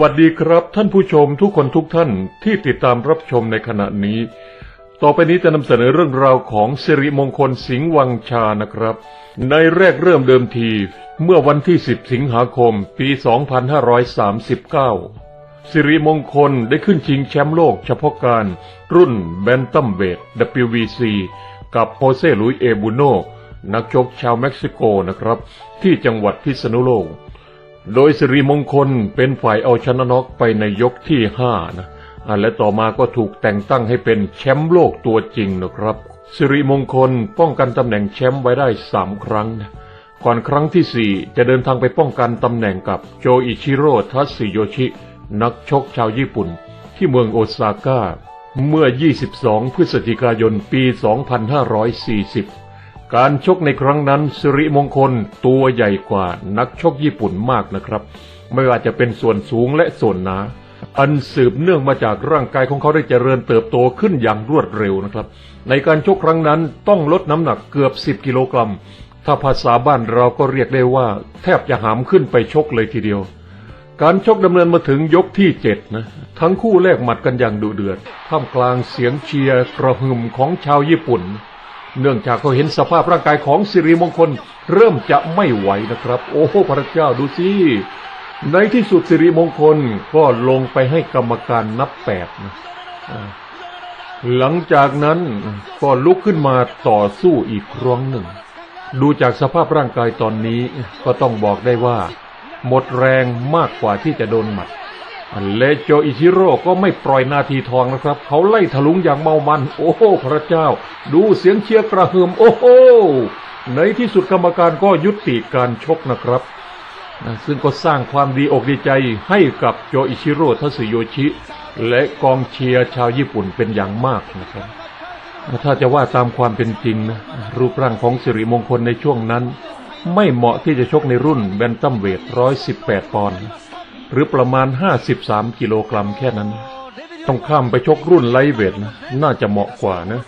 วัสดีครับท่านผู้ชมทุกคนทุกท่านที่ติดตามรับชมในขณะนี้ ต่อไปนี้จะนำเสนอเรื่องราวของสิริมงคลสิงห์วังชานะครับ ในแรกเริ่มเดิมที เมื่อวันที่ 10 สิงหาคม ปี 2539 สิริมงคลได้ขึ้นชิงแชมป์โลกเฉพาะการ รุ่นแบนตัมเวท WBC กับโฮเซลุยเอบุโนนักชกชาวเม็กซิโกนะครับ ที่จังหวัดพิษณุโลก โดยสิริมงคลเป็นฝ่ายเอาชนะน็อกไปในยกที่ห้านะและต่อมาก็ถูกแต่งตั้งให้เป็นแชมป์โลกตัวจริงนะครับ สิริมงคลป้องกันตำแหน่งแชมป์ไว้ได้สามครั้งนะก่อนครั้งที่สี่จะเดินทางไปป้องกันตำแหน่งกับโจอิชิโร่ทัสึโยชิ นักชกชาวญี่ปุ่น ที่เมืองโอซาก้า เมื่อ 22 พฤศจิกายนปี 2540 การชกในครั้งนั้นสิริมงคลตัวใหญ่กว่านักชกญี่ปุ่นมากนะครับ ไม่ว่าจะเป็นส่วนสูงและส่วนหนาอันสืบเนื่องมาจากร่างกายของเขาได้เจริญเติบโตขึ้นอย่างรวดเร็วนะครับ ในการชกครั้งนั้นต้องลดน้ำหนักเกือบ 10 กิโลกรัม ถ้าภาษาบ้านเราก็เรียกได้ว่า แทบจะหามขึ้นไปชกเลยทีเดียว การชกดำเนินมาถึงยกที่เจ็ดนะ ทั้งคู่แลกหมัดกันอย่างดุเดือด ท่ามกลางเสียงเชียร์กระหึ่มของชาวญี่ปุ่น เนื่องจากเขาเห็นสภาพร่างกายของสิริมงคล เริ่มจะไม่ไหวนะครับ โอ้โหพระเจ้าดูสิในที่สุดสิริมงคลก็ลงไปให้กรรมการนับแปดนะหลังจากนั้นก็ลุกขึ้นมาต่อสู้อีกครั้งหนึ่ง ดูจากสภาพร่างกายตอนนี้ก็ต้องบอกได้ว่า หมดแรงมากกว่าที่จะโดนหมัด เลโจอิชิโร่ก็ไม่ปล่อยนาทีทองนะครับ เขาไล่ถลุงอย่างเมามัน โอ้โหพระเจ้า ดูเสียงเชียร์กระหึ่มโอ้โหในที่สุดกรรมการก็ยุติการชกนะครับนะซึ่งก็สร้างความดีอกดีใจให้กับโจอิชิโร่ทัสึโยชิ และกองเชียร์ชาวญี่ปุ่นเป็นอย่างมากนะครับ ถ้าจะว่าตามความเป็นจริงนะรูปร่างของสิริมงคลในช่วงนั้น ไม่เหมาะที่จะชกในรุ่นแบนตัมเวทร้อยสิบแปดปอนด์ หรือประมาณห้าสิบสามกิโลกรัมแค่นั้น ต้องข้ามไปชกรุ่นไลเวทนะน่าจะเหมาะกว่านะ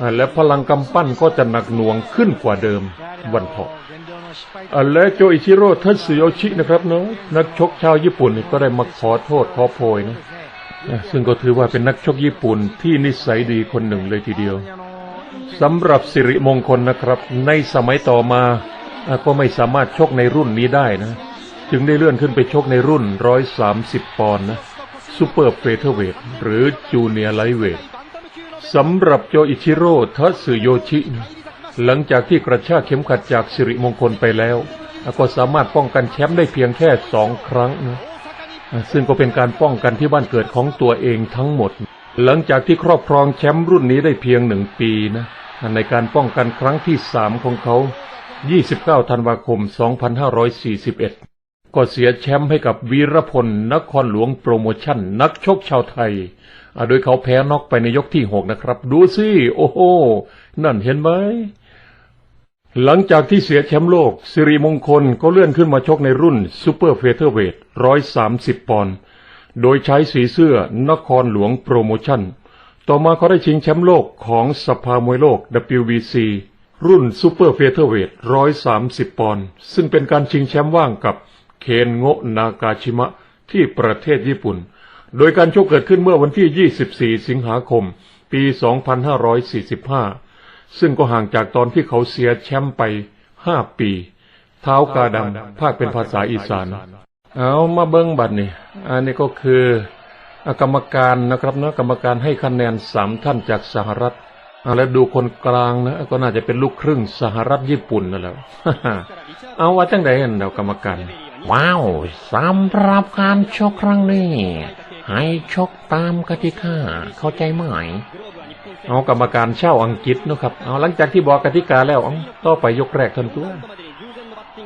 อ่าและพลังกำปั้นก็จะหนักหน่วงขึ้นกว่าเดิมวันเถาะอ่าและโจอิชิโร่ทัตสึโยชินะครับเนาะนักชกชาวญี่ปุ่นก็ได้มาขอโทษขอโพยนะซึ่งก็ถือว่าเป็นนักชกญี่ปุ่นที่นิสัยดีคนหนึ่งเลยทีเดียวสำหรับสิริมงคลนะครับ ในสมัยต่อมาก็ไม่สามารถชกในรุ่นนี้ได้นะ จึงได้เลื่อนขึ้นไปชกในรุ่น 130 ปอนด์นะซูเปอร์เฟเธอร์เวทหรือจูเนียร์ไลท์เวทสำหรับโจอิชิโร่ทัตสึโยชิ หลังจากที่กระชากเข็มขัดจากสิริมงคลไปแล้วก็สามารถป้องกันแชมป์ได้เพียงแค่สองครั้งนะซึ่งก็เป็นการป้องกันที่บ้านเกิดของตัวเองทั้งหมด หลังจากที่ครอบครองแชมป์รุ่นนี้ได้เพียงหนึ่งปีนะในการป้องกันครั้งที่สามของเขา 29 ธันวาคม 2541 ก็เสียแชมป์ให้กับวีรพลนครหลวงโปรโมชั่น นักชกชาวไทย โดยเขาแพ้น็อกไปในยกที่หกนะครับ ดูสิ โอ้โห นั่นเห็นไหม หลังจากที่เสียแชมป์โลก สิริมงคลก็เลื่อนขึ้นมาชกในรุ่นซูเปอร์เฟเธอร์เวทร้อยสามสิบปอนด์ โดยใช้สีเสื้อนครหลวงโปรโมชั่น ต่อมาเขาได้ชิงแชมป์โลกของสภามวยโลก WBC รุ่นซูเปอร์เฟเธอร์เวทร้อยสามสิบปอนด์ ซึ่งเป็นการชิงแชมป์ว่างกับ เคนโงะนากาชิมะที่ประเทศญี่ปุ่น โดยการชกเกิดขึ้นเมื่อวันที่ 24 สิงหาคม ปี 2545 ซึ่งก็ห่างจากตอนที่เขาเสียแชมป์ไปห้าปี เท้ากาดำภาคเป็นภาษาอีสาน เอามาเบิ้งบัตรนี่ อันนี้ก็คือกรรมการนะครับนะกรรมการให้คะแนนสามท่านจากสหรัฐอะแล้วดูคนกลางนะก็น่าจะเป็นลูกครึ่งสหรัฐญี่ปุ่นนั่นแหละเอาว่าจังไดเห็นเดากรรมการ ว้าวสำหรับการชกครั้งนี้ ให้ชกตามกติกาเข้าใจไหมเอากรรมการเช่าอังกฤษนะครับเอาหลังจากที่บอกกติกาแล้วต่อไปยกแรกทันตัว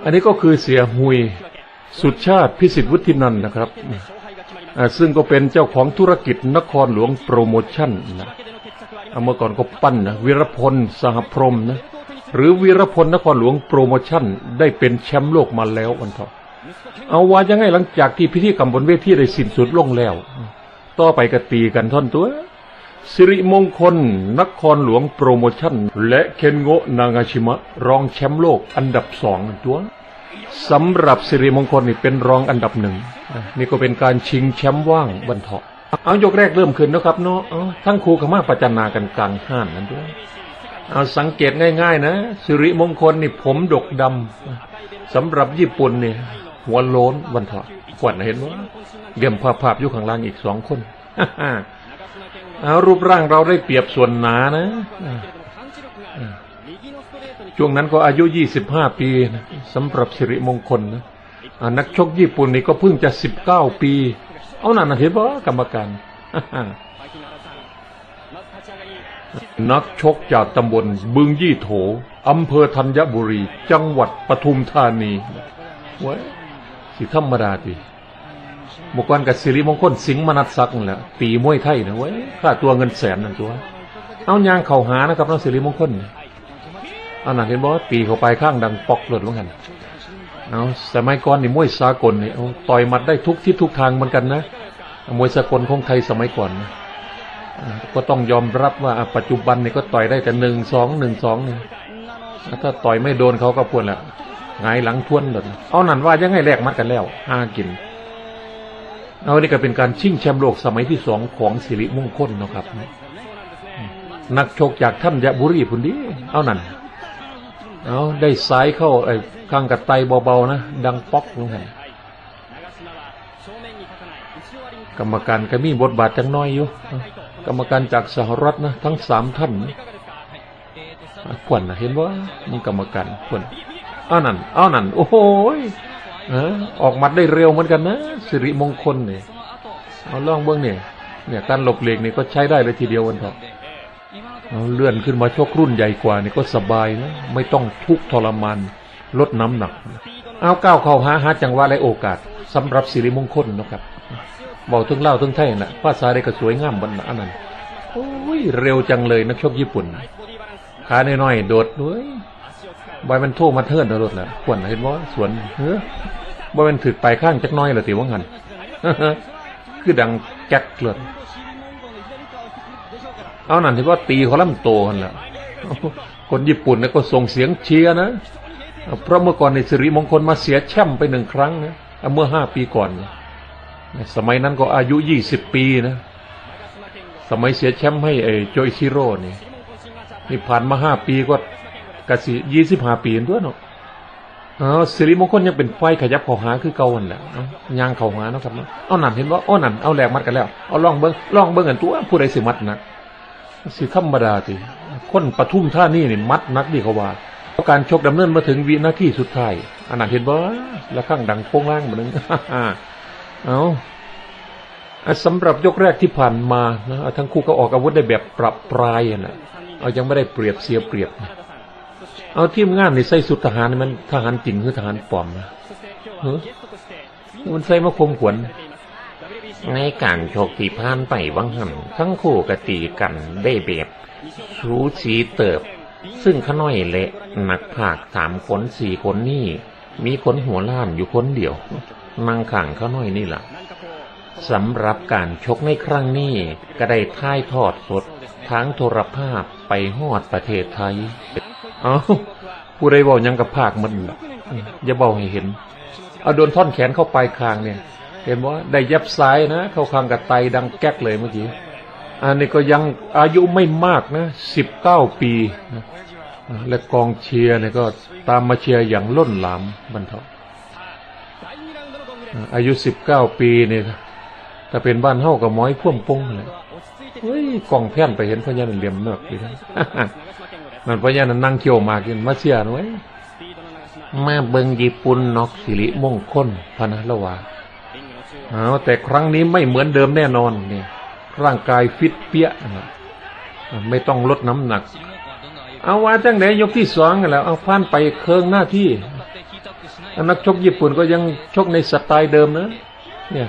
อันนี้ก็คือเสียหุยสุดชาติพิสิทธิ์วุฒินันนะครับซึ่งก็เป็นเจ้าของธุรกิจนครหลวงโปรโมชั่นนะเมื่อก่อนก็ปั้นนะวีรพลสหพรมนะหรือวีรพลนครหลวงโปรโมชั่นได้เป็นแชมป์โลกมาแล้ววันเถอ เอาว่ายังไงหลังจากที่พิธีกรรมบนเวทีได้สิ้นสุดลงแล้ว ต่อไปก็ตีกันท่อนตัว สิริมงคล นครหลวงโปรโมชั่น และเคนโงะนางาชิมะ รองแชมป์โลกอันดับสองตัวสำหรับสิริมงคลนี่เป็นรองอันดับหนึ่งนี่ก็เป็นการชิงแชมป์ว่างบรรเทาะเอายกแรกเริ่มขึ้นนะครับเนาะทั้งครูขมาประจันากันกลางห้านนั่นด้วยเอาสังเกตง่าย ๆ นะสิริมงคลนี่ผมดกดำสำหรับญี่ปุ่นเนี่ย หัวโล้นวันเถาะขวัญเห็นว่าเยี่ยมภาพภาพอยู่ข้างล่างอีกสองคนเอารูปร่างเราได้เปรียบส่วนหนานะช่วงนั้นก็อายุยี่สิบห้าปีนะสำหรับสิริมงคลนะนักชกญี่ปุ่นนี่ก็เพิ่งจะสิบเก้าปี เอานั่นนะเห็นปะกรรมการนักชกจากตำบลบึงยี่โถอำเภอธัญบุรี จังหวัดปทุมธานีไว้ สิธรรมดาตีบุกวันกับสิริมงคลสิงห์มนัสซักแหละตีมวยไทยนะเว้ยค่าตัวเงินแสนนั่นตัว เอายางเข่าหานะครับน้องสิริมงคลเอาหนักเห็นบอกว่าตีเข้าไปข้างดังปอกหลุดลงกันเอาสมัยก่อนนี่มวยสากลนี่ต่อยหมัดได้ทุกทิศทุกทางเหมือนกันนะมวยสากลของไทยสมัยก่อนนะก็ต้องยอมรับว่าปัจจุบันนี่ก็ต่อยได้แต่หนึ่งสองหนึ่งสองเนี่ยถ้าต่อยไม่โดนเขาก็พวนละ งายหลังทวนเลยเอานั่นว่ายังไงแลกมัดกันแล้วห้ากิน เอานี่ก็เป็นการชิงแชมป์โลกสมัยที่สองของสิริมงคลเนะครับ นักชกจากท่านยะบุรีพุ่นดีเอานั่นเอาได้สายเข้าไอ้ข้างกระไตเบาๆนะ ดังป๊อกลงไปกรรมการก็มีบทบาทจังน้อยอยู่ กรรมการจากสหรัฐนะ ทั้งสามท่านอะขวัญนะเห็นว่ามีกรรมการขวัญ เอานั่นเอานั่นโอ้โหยเอออกมัดได้เร็วเหมือนกันนะสิริมงคลเนี่ยเอาล่องเบื้องเนี่ยเนี่ยการหลบเหลีกนี่ก็ใช้ได้เลยทีเดียววันเถอะเลื่อนขึ้นมาชกรุ่นใหญ่กว่านี่ก็สบายนะไม่ต้องทุกข์ทรมานลดน้ำหนัก เอาก้าวเข้าหาหาจังหวะและโอกาสสำหรับสิริมงคลนะครับบอกถึงเล่าถึงไทยนะภาษาได้ก็สวยงามบันอันนั้นโอ้ยเร็วจังเลยนักชกญี่ปุ่นขาหน้อยๆโดดด้วย ใบมันโทมาเทิร์นโดแหละขวัญเห็นว่าสวนเฮ้ยใบมันถือไปข้างจักน้อยเหรอติว่างันคือดังแก๊กเลยเอานั่นที่ว่าตีเขาล่ำโตกันแหละคนญี่ปุ่นเนี่ยก็ส่งเสียงเชียร์นะ เพราะเมื่อก่อนในสิริมงคลมาเสียแช่มป์ไปหนึ่งครั้งนะเมื่อห้าปีก่อนนะสมัยนั้นก็อายุยี่สิบปีนะ สมัยเสียแชมป์ให้ไอ้โจอิชิโร่นี่นี่ผ่านมาห้าปีก็ กสิยี่สิบห้าปีด้วยเนาะอ๋อสิริมงคลยังเป็นไฟขยับเข่าหาคือเก่าวันแหละยางเข่าหาเนาะครับเนาะเอาหนันเห็นว่าเอาหนันเอาแหลกมัดกันแล้วเอาล่องเบิ้งล่องเบิ้งกันตัวผู้ใดสิมัดนักสิธรรมดาสิคนปทุมท่านี่นี่มัดนักดีเขาว่าการชกดำเนินมาถึงวินาทีสุดท้ายอันนั้นเห็นบ่แล้วข้างดังโป้งล่างเหมือนนึงเอาสำหรับยกแรกที่ผ่านมานะทั้งคู่ก็ออกอาวุธได้แบบปรับปรายอะนะเอายังไม่ได้เปรียบเสียเปรียบนะ เอาทีมงานนี่ใส่สุดทหารนี่มันทหารจริงหรือทหารปลอมนะเฮ้ยมันใส่มาคมขวัญในการชกที่ผ่านไปวังหันทั้งคู่กตีกันได้แบบสูสีเติบ ซึ่งขน้อยเละหนักผากสามคนสี่คนนี่ มีคนหัวล้านอยู่คนเดียวนั่งข่างเขาน้อยนี่แหละสำหรับการชกในครั้งนี้ก็ได้ท่ายทอดสดทั้งโทรภาพไปฮอดประเทศไทย เอาผู้ใดบอกยังกับภาคมันละอย่าบอกให้เห็น เอาโดนท่อนแขนเข้าไปคางเนี่ย เห็นว่าได้ย็บซ้ายนะ เข้าคางกับไตดังแก๊กเลยเมื่อกี้อันนี้ก็ยังอายุไม่มากนะสิบเก้าปีนะและกองเชียร์เนี่ยก็ตามมาเชียร์อย่างล้นหลามบรรเทาอายุสิบเก้าปีเนี่ยถ้าเป็นบ้านเฮากับหมอยพ่วมปงเลยเฮ้ยกองแผ่นไปเห็นพญานเหลี่ยมเนอกเลยนะ นั่นพญานานั่งเที่ยวมากินมาเชียร์หน่อยมาเบิงญี่ปุ่นนอกสิริมงคลพนะละว่าเอาแต่ครั้งนี้ไม่เหมือนเดิมแน่นอนเนี่ยร่างกายฟิตเปี้ยนะไม่ต้องลดน้ำหนัก เอาว่าจังไหนยกที่สองกันแล้ว เอาผ่านไปเคืองหน้าที่นักชกญี่ปุ่นก็ยังชกในสไตล์เดิมนะ เนี่ย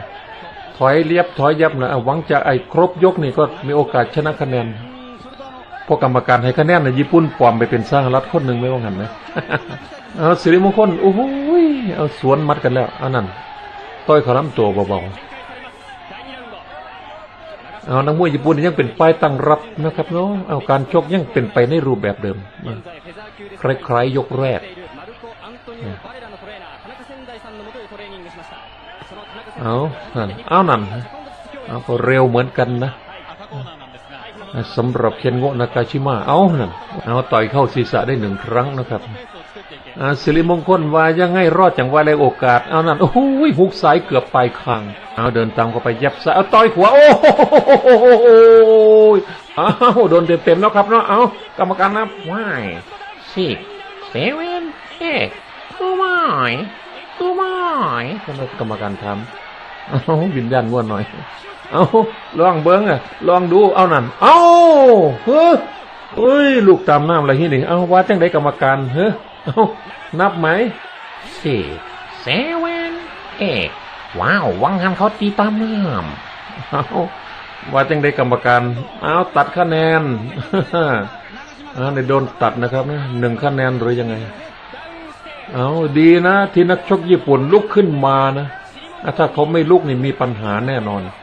ถอยเรียบถอยยับนะหวังจะไอ้ครบยกนี่ก็มีโอกาสชนะคะแนน พราะกรรมการให้คะแนนในญี่ปุ่นปลอมไปเป็นสร้างรัฐคนหนึ่งไม่ว่างันนะเอาสิริมงคลโอ้โหเอาสวนมัดกันแล้วอันนั้นต้อยขาล้ำตัวเบาๆเอานักมวยญี่ปุ่นยังเป็นป้ายตั้งรับนะครับเนาะเอาการชกยังเป็นไปในรูปแบบเดิมคล้ายๆยกแรกเอานั่นเอานั่นเอาก็เร็วเหมือนกันนะ สำหรับเคนโงะนากาชิมะเอานั่นเอาต่อยเข้าศีรษะได้หนึ่งครั้งนะครับอ่าสิริมงคลว่ายังไงรอดจังว่าเลยโอกาส เอานั่นโอ้โหหุกซ้ายเกือบไปลายคางเอาเดินตามเข้าไปยับซ้ายเอาต่อยขวาโอ้โหเอาโดนเต็มๆแล้วครับเนาะเอากรรมการนับ Why? Six, seven, eight. Come on. Come on. ทำไมกรรมการทำเอาวิญญาณง่วนหน่อย เอาลองเบิ้งอะ ลองดูเอานั่น เอาเฮ้ยเฮ้ย ลูกตามน้ำอะไรที่นี่เอาว่าจังได้กรรมการเฮ้ยเอานับไหม Six, seven, eight. ว้าววังหันเขาตีตามน้เอาว่าจังได้กรรมการเอาตัดคะแนนเอาในโดนตัดนะครับนะหนึ่งคะแนนหรือยังไง เอาดีนะ ที่นักชกญี่ปุ่นลุกขึ้นมานะอะถ้าเขาไม่ลุกนี่มีปัญหาแน่นอนเอา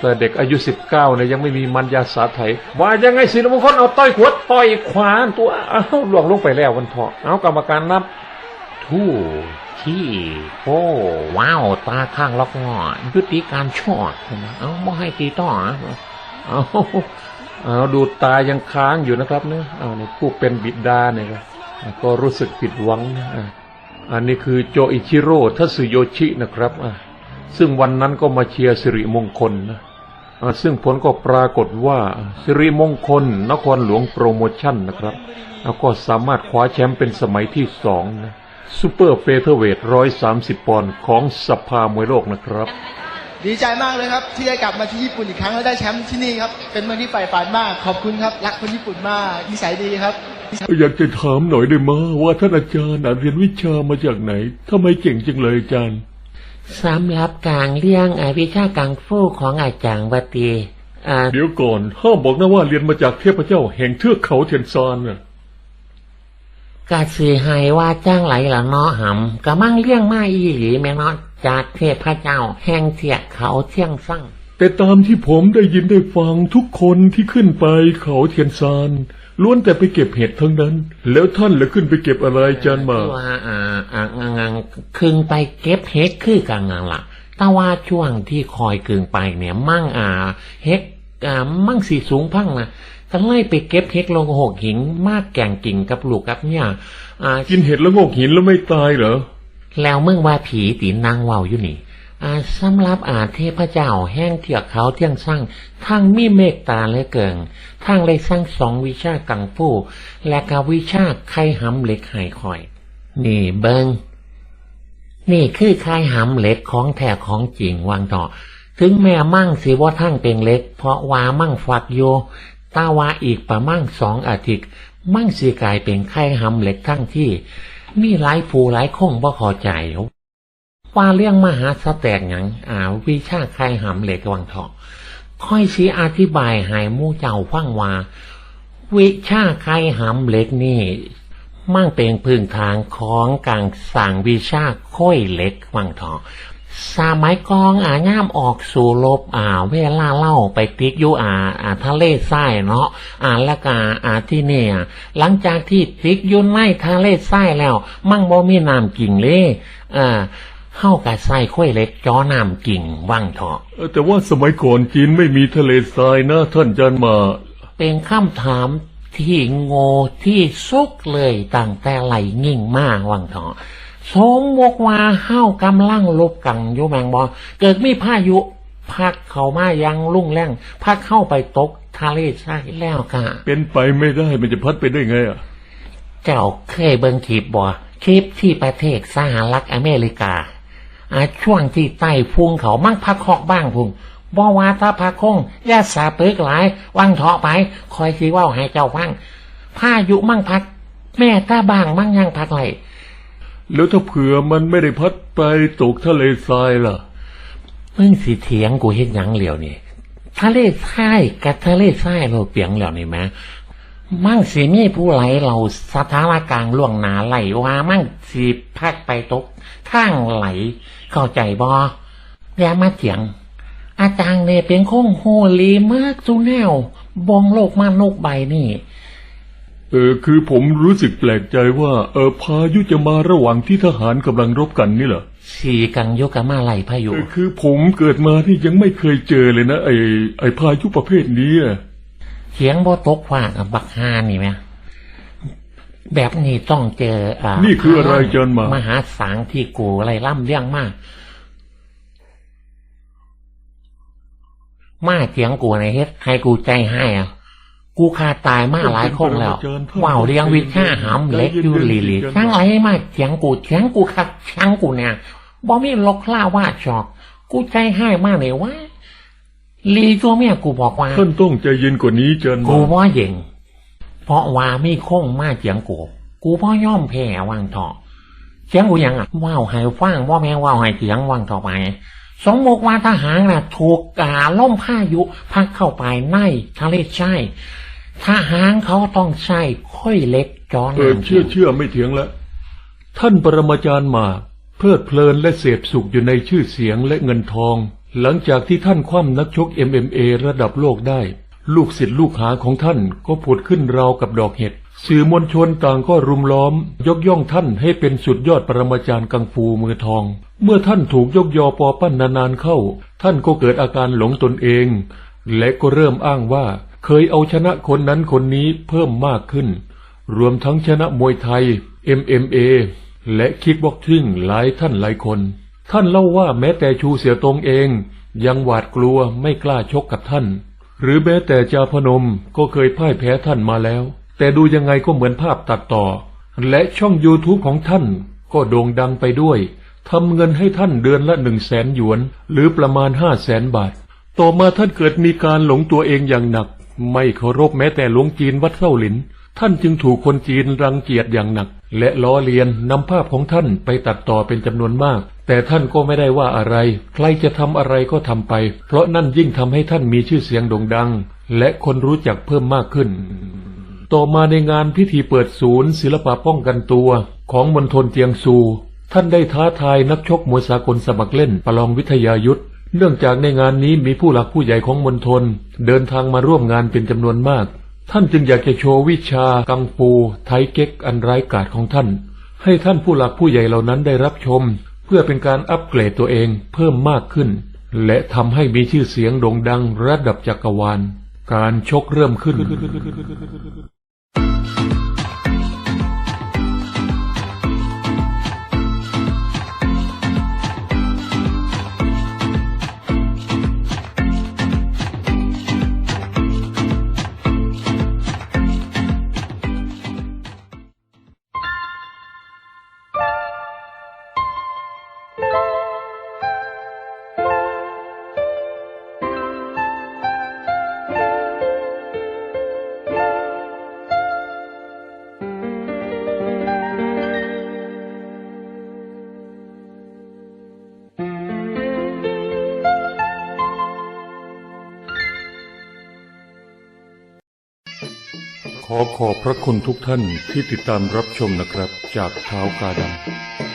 แต่เด็กอายุสิบเก้าเนี่ยยังไม่มีมัญญาสาไถว่ายังไงสิลมงคลเอาต่อยขวดต่อยขวาตัวเอาหลวงลงไปแล้ววันเถาะเอากรรมการนับำ two, three, four. ว้าว ตาข้างล็อกงอยุติการชอดเอ้าไม่ให้ตีต่ออะเอาเอาดูตายังค้างอยู่นะครับเนี่ยเอาในผู้เป็นบิดาเนี่ยครับก็รู้สึกผิดหวังนะอะอันนี้คือโจอิชิโร่ทัตสึโยชินะครับอะ ซึ่งวันนั้นก็มาเชียร์สิริมงคลนะอะซึ่งผลก็ปรากฏว่าสิริมงคล นครหลวงโปรโมชั่นนะครับแล้วก็สามารถคว้าแชมป์เป็นสมัยที่สองนะซูเปอร์เฟเธอร์เวทร้อยสามสิบปอนด์ของสภามวยโลกนะครับ ดีใจมากเลยครับ ที่ได้กลับมาที่ญี่ปุ่นอีกครั้งแล้วได้แชมป์ที่นี่ครับ เป็นเมืองที่ใฝ่ฝันมากขอบคุณครับ รักคนญี่ปุ่นมากนิสัยดีครับ อยากจะถามหน่อยได้มาว่าท่านอาจารย์อะเรียนวิชามาจากไหนทำไมเก่งจังเลยอาจารย์ สำหรับการเลี้ยงอ่าวิชากังฟูของอาจารย์วัตีอ่าเดี๋ยวก่อนห้ามบอกนะว่าเรียนมาจากเทพเจ้าแห่งเทือกเขาเทียนซานน่ะกาสีให้ว่าจ้างไหลละเนาะหำกะมั่งเลี้ยงมาอีหลีแม่เนาะจากเทพเจ้าแห่งเทียเขาเที่ยงสั่งแต่ตามที่ผมได้ยินได้ฟังทุกคนที่ขึ้นไปเขาเทียนซาน ล้วนแต่ไปเก็บเห็ดทั้งนั้น แล้วท่านล่ะขึ้นไปเก็บอะไรอาจารย์มาว่าอ่าอ่างางางคึงไปเก็บเฮ็ดคือกลางงานละแต่ว่าช่วงที่คอยกึงไปเนี่ยมั่งอ่าเฮ็ดอ่ามั่งสีสูงพังนะก็ไล่ไปเก็บเฮ็ดลงหกหินมากแก่งกิ่งกับลูกกับเนี่ยอ่ากินเห็ดแล้วงอกหินแล้วไม่ตายเหรอแล้วมึงว่าผีตีนางเว้าอยู่นี่อา สำหรับอาเทพเจ้าแห่งเถือกเขาเที่ยงสร้างทั้งมีเมตตาและเกิงทั้งเลยสร้างสองวิชากังฟูและกาวิชาไข่หำเหล็กไห้คอย นี่เบิงนี่คือไข่หำเหล็กของแท้ของจริงวางต่อ ถึงแม่มั่งสิว่าทั้งเป็นเล็ก เพราะว่ามั่งฟักโยตาว่าอีกประมั่งสองอาทิตย์มั่งสิกลายเป็นไข่หำเหล็กทั้งที่ มีหลายผู้หลายคงบ่เขอใจ ว่าเรื่องมหาสแตกหยังอ่าวิชาใครหำเหล็กวังทองค่อยชี้อธิบายห้หมู่เจ้าฟังว่าวิชาใครหำเหล็กนี่มั่งเป็นพื้นทางของการสั่งวิชาค่อยเหล็กวังทองสมัยกองอาย่ามออกสู่ลบอ่า เวลาเล่าไปติ๊กอยู่อ่าอ่าทะเลทรายเนาะอ่าล้วก็อ่าที่เนี่ย หลังจากที่ติ๊กอยู่ในทะเลทรายแล้ว มั่งบ่มีน้ำกิ่งเลยอ่า เข้ากับไส้ข้อยเล็กจ้อน้ำกิ่งว่างเถาะแต่ว่าสมัยก่อนจีนไม่มีทะเลทรายนะท่านอาจารย์มา เป็นคำถามที่โง่ที่สุกเลยตั้งแต่ไหลยิ่งมากว่างเถาะสมมกว่าเฮ้ากำลังลบกันอยู่แมงบอเกิดมีพายุพักเข้ามายังลุ่งแรงพักเข้าไปตกทะเลใช่แล้วกะเป็นไปไม่ได้มันจะพัดไปได้ไงอะ เจ้าเคยเบิ่งคลิปบ่คลิปที่ประเทศสหรัฐอเมริกาอา ช่วงที่ใต้พุงเขามั่งพักเคาะบ้างพุงบ่ว่าถ้าพักคงอย่าสาปึกหลายวังเถาะไป คอยสิเว่าให้เจ้าฟังพายุมั่งพัก แม่ตาบางมั่งยังพักไหลแล้วถ้าเผื่อมันไม่ได้พัดไปตกทะเลทรายล่ะมึงสิเถียงกูเห็นยังเหลียวนี่ทะเลทรายกับทะเลทรายเราเปลียงเหลียวนี่แหม มั่งสิมีผู้ไหลเราสถานการณ์ล่วงหนาไหลว่ามั่งสิพักไปตกทางไหล เข้าใจบ่อย่ามาเถียง อาจารย์เนี่ยเป็นคงโฮลีมากสุแนวบองโลกมานกใบนี่ เออคือผมรู้สึกแปลกใจว่า เออพายุจะมาระหว่างที่ทหารกำลังรบกันนี่เหรอสีกังโยกะมาไหลพายุเออคือผมเกิดมาที่ยังไม่เคยเจอเลยนะไอ้ไอ้พายุประเภทนี้อะ เสียงบ่ตกฟากอะบักฮานี่ไหมแบบนี้ต้องเจออ่านี่คืออะไรจนมามหาสางที่กูอะไรล่ำเลี้ยงมาก มาเสียงกูในเฮ็ดให้กูใจให้อะกูคาตายมาหลายคนแล้วว้าวเลี้ยงวิชาหำเล็กอยู่หลีหลีช่างไรมาเสียงกูเสียงกูคักช่างกูเนี่ยบ่มีลกล่าว่าชอก กูใจให้มากเลยว่า ลีตัวเมียกูบอกว่าท่านต้องใจเย็นกว่านี้เจนกูมาว่าเย็งเพราะว่าไม่คงมาเจียงกูกูพ่อย่อมแพ้วางเถอะเจียงกูยังอะว้าวให้ฟังว่าแม่ว้าวให้เจียงวางต่อไปสมมติว่าทหารน่ะ ถูกกาล่มพายุพัดเข้าไปในทะเลใช่ทหารเขาต้องใช้ค่อยเล็กจอนเออเชื่อเชื่อไม่เถียงแล้วท่านปรมาจารย์มา เพลิดเพลินและเสพสุขอยู่ในชื่อเสียงและเงินทอง หลังจากที่ท่านคว่ำนักชก MMA ระดับโลกได้ ลูกศิษย์ลูกหาของท่านก็ผุดขึ้นราวกับดอกเห็ด สื่อมวลชนต่างก็รุมล้อม ยกย่องท่านให้เป็นสุดยอดปรมาจารย์กังฟูมือทอง เมื่อท่านถูกยกยอปอปั้นนานๆเข้า ท่านก็เกิดอาการหลงตนเอง และก็เริ่มอ้างว่า เคยเอาชนะคนนั้นคนนี้เพิ่มมากขึ้น รวมทั้งชนะมวยไทย MMA และคิกบ็อกซิ่งหลายท่านหลายคน ท่านเล่าว่าแม้แต่ชูเสียตรงเอง ยังหวาดกลัวไม่กล้าชกกับท่าน หรือแม้แต่จาพนมก็เคยพ่ายแพ้ท่านมาแล้ว แต่ดูยังไงก็เหมือนภาพตัดต่อ และช่อง YouTube ของท่านก็โด่งดังไปด้วยทำเงินให้ท่านเดือนละหนึ่งแสนหยวน หรือประมาณห้าแสนบาท ต่อมาท่านเกิดมีการหลงตัวเองอย่างหนัก ไม่เคารพแม้แต่หลวงจีนวัดเส้าหลิน ท่านจึงถูกคนจีนรังเกียจอย่างหนัก และล้อเลียนนำภาพของท่านไปตัดต่อเป็นจำนวนมาก แต่ท่านก็ไม่ได้ว่าอะไร ใครจะทำอะไรก็ทำไป เพราะนั่นยิ่งทำให้ท่านมีชื่อเสียงโด่งดัง และคนรู้จักเพิ่มมากขึ้น ต่อมาในงานพิธีเปิดศูนย์ ศิลปะป้องกันตัว ของมณฑลเจียงซู ท่านได้ท้าทายนักชกมวยสากลสมัครเล่นประลองวิทยายุทธเนื่องจากในงานนี้มีผู้หลักผู้ใหญ่ของมณฑลเดินทางมาร่วมงานเป็นจำนวนมาก ท่านจึงอยากจะโชว์วิชากังฟูไทเก๊กอันร้ายกาจของท่าน ให้ท่านผู้หลักผู้ใหญ่เหล่านั้นได้รับชม พื่อเป็นการอัปเกรดตัวเองเพิ่มมากขึ้น และทำให้มีชื่อเสียงโด่งดังระดับจักรวาล การชกเริ่มขึ้น ขอขอบพระคุณทุกท่านที่ติดตามรับชมนะครับ จากเท้ากาดำ